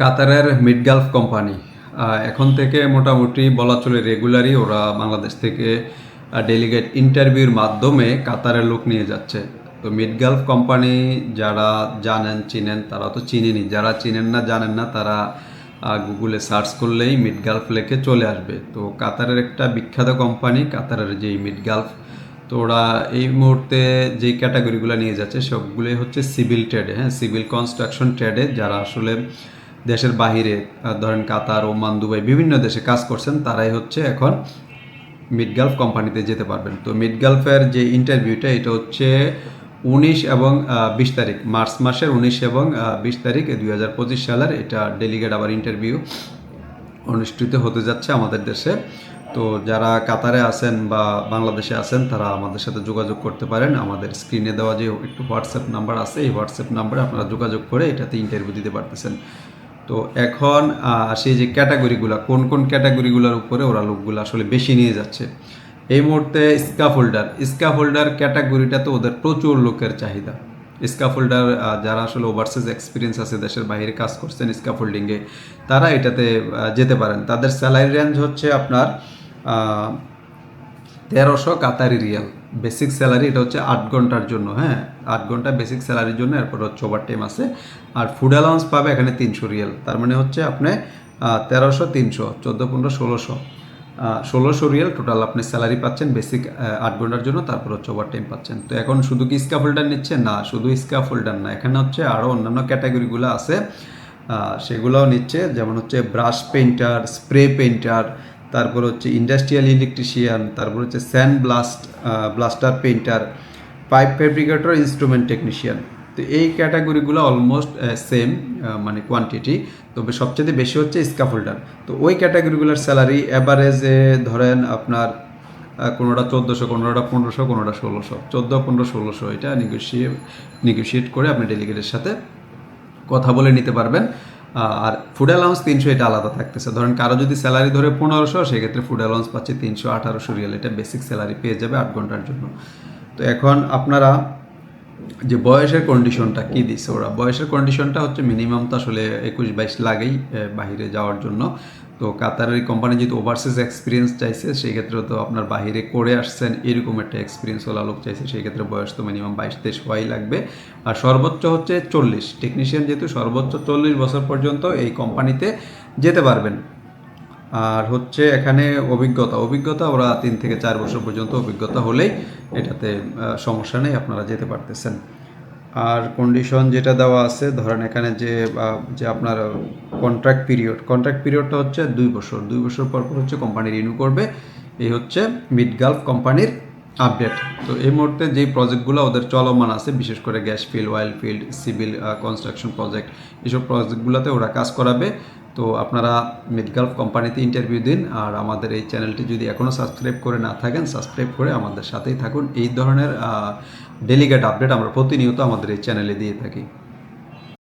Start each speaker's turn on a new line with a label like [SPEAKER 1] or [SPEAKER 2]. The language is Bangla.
[SPEAKER 1] কাতারের মিড গালফ কোম্পানি এখন থেকে মোটামুটি বলা চলে রেগুলারই ওরা বাংলাদেশ থেকে ডেলিগেট ইন্টারভিউর মাধ্যমে কাতারের লোক নিয়ে যাচ্ছে। তো মিড গালফ কোম্পানি যারা জানেন, চিনেন, তারা তো চিনেনি। যারা চিনেন না, জানেন না, তারা গুগলে সার্চ করলেই মিড গালফ লেখে চলে আসবে। তো কাতারের একটা বিখ্যাত কোম্পানি, কাতারের যেই মিড গালফ তো ওরা এই মুহূর্তে যেই ক্যাটাগরিগুলো নিয়ে যাচ্ছে, সবগুলোই হচ্ছে সিভিল ট্রেডে হ্যাঁ সিভিল কনস্ট্রাকশন ট্রেডে যারা আসলে দেশের বাহিরে ধরেন কাতার, ওমান, দুবাই বিভিন্ন দেশে কাজ করছেন, তারাই হচ্ছে এখন মিড গালফ কোম্পানিতে যেতে পারবেন। তো মিড গালফের যে ইন্টারভিউটা, এটা হচ্ছে উনিশ এবং বিশ তারিখ, মার্চ মাসের উনিশ এবং বিশ তারিখ দুই হাজার পঁচিশ সালের এটা ডেলিগেট আবার ইন্টারভিউ অনুষ্ঠিত হতে যাচ্ছে আমাদের দেশে। তো যারা কাতারে আছেন বা বাংলাদেশে আছেন, তারা আমাদের সাথে যোগাযোগ করতে পারেন। আমাদের স্ক্রিনে দেওয়া যে একটু হোয়াটসঅ্যাপ নাম্বার আছে, এই হোয়াটসঅ্যাপ নাম্বারে আপনারা যোগাযোগ করে এটাতে ইন্টারভিউ দিতে পারতেছেন। তো এখন সেই যে ক্যাটাগরিগুলো, কোন কোন ক্যাটাগরিগুলোর উপরে ওরা লোকগুলো আসলে বেশি নিয়ে যাচ্ছে? এই মুহূর্তে স্কাফোল্ডার স্কাফোল্ডার ক্যাটাগরিটা তো ওদের প্রচুর লোকের চাহিদা। স্কাফোল্ডার যারা আসলে ওভারসিজ এক্সপিরিয়েন্স আছে, দেশের বাইরে কাজ করছেন স্কাফোল্ডিংয়ে তারা এটাতে যেতে পারেন। তাদের স্যালারি রেঞ্জ হচ্ছে আপনার তেরোশো কাতারি রিয়াল। বেসিক স্যালারি এটা হচ্ছে আট ঘণ্টার জন্য হ্যাঁ? আট ঘণ্টা বেসিক স্যালারির জন্য, এরপর হচ্ছে ওভার টাইম আছে। আর ফুড অ্যালাউন্স পাবে এখানে তিনশো রিয়াল। তার মানে হচ্ছে আপনি তেরোশো, তিনশো, চোদ্দ, পনেরো, ষোলোশো। ষোলোশো রিয়াল টোটাল আপনি স্যালারি পাচ্ছেন বেসিক আট ঘণ্টার জন্য, তারপর হচ্ছে ওভার টাইম পাচ্ছেন। তো এখন শুধু কি স্কাফোল্ডার নিচ্ছে? না, শুধু স্কাফোল্ডার না। এখানে হচ্ছে আরও অন্যান্য ক্যাটাগরিগুলো আছে। সেগুলোও নিচ্ছে। যেমন হচ্ছে ব্রাশ পেন্টার স্প্রে পেইন্টার তারপর হচ্ছে ইন্ডাস্ট্রিয়াল ইলেকট্রিশিয়ান তারপর হচ্ছে sand blast blaster painter pipe fabricator instrument technician তো এই ক্যাটাগরিগুলো অলমোস্ট সেম মানে কোয়ান্টিটি তবে সবচেয়ে বেশি হচ্ছে স্কাফোল্ডার তো ওই ক্যাটাগরিগুলোর স্যালারি অ্যাভারেজে ধরেন আপনার কোনোটা চোদ্দোশো, কোনোটা পনেরোশো, কোনোটা ষোলোশো। চোদ্দ, পনেরো, ষোলোশো, এটা নেগোসিয়েট নেগোসিয়েট করে আপনি ডেলিগেটের সাথে কথা বলে নিতে পারবেন। আর ফুড অ্যালাউন্স তিনশো এটা আলাদা থাকতেছে। ধরেন কারও যদি স্যালারি ধরে পনেরোশো, সেক্ষেত্রে ফুড অ্যালাউন্স পাচ্ছে তিনশো আঠারোশো রিয়াল এটা বেসিক স্যালারি পেয়ে যাবে আট ঘণ্টার জন্য। তো এখন আপনারা যে বয়সের কন্ডিশনটা কি দিচ্ছে ওরা? বয়সের কন্ডিশনটা হচ্ছে মিনিমাম তো আসলে একুশ বাইশ লাগেই বাহিরে যাওয়ার জন্য। তো কাতারের কোম্পানি যেহেতু ওভারসিজ এক্সপিরিয়েন্স চাইছে সেই ক্ষেত্রে তো আপনার বাহিরে করে আসছেন, এরকম একটা এক্সপিরিয়েন্স ওলা লোক চাইছে সেই ক্ষেত্রে বয়স তো মিনিমাম বাইশ তেইশ হওয়াই লাগবে। আর সর্বোচ্চ হচ্ছে চল্লিশ। টেকনিশিয়ান যেহেতু সর্বোচ্চ চল্লিশ বছর পর্যন্ত এই কোম্পানিতে যেতে পারবেন। আর হচ্ছে এখানে অভিজ্ঞতা। অভিজ্ঞতা ওরা তিন থেকে চার বছর পর্যন্ত অভিজ্ঞতা হলেই এটাতে সমস্যা নেই, আপনারা যেতে পারতেছেন। আর কন্ডিশন যেটা দেওয়া আছে, ধরেন এখানে যে যে আপনার কন্ট্রাক্ট পিরিয়ড কন্ট্রাক্ট পিরিয়ডটা হচ্ছে দুই বছর। দুই বছর পর পর হচ্ছে কোম্পানি রিনিউ করবে। এই হচ্ছে মিড গালফ কোম্পানির আপডেট তো এই মুহূর্তে যেই প্রজেক্টগুলো ওদের চলমান আছে, বিশেষ করে gas field oil field civil construction project এইসব প্রজেক্টগুলোতে ওরা কাজ করাবে। তো আপনারা মেডিকেল কোম্পানিতে ইন্টারভিউ দিন আর আমাদের এই চ্যানেলটি যদি এখনও সাবস্ক্রাইব করে না থাকেন সাবস্ক্রাইব করে আমাদের সাথেই থাকুন। এই ধরনের ডেলিগেট আপডেট আমরা প্রতিনিয়ত আমাদের এই চ্যানেলে দিয়ে থাকি।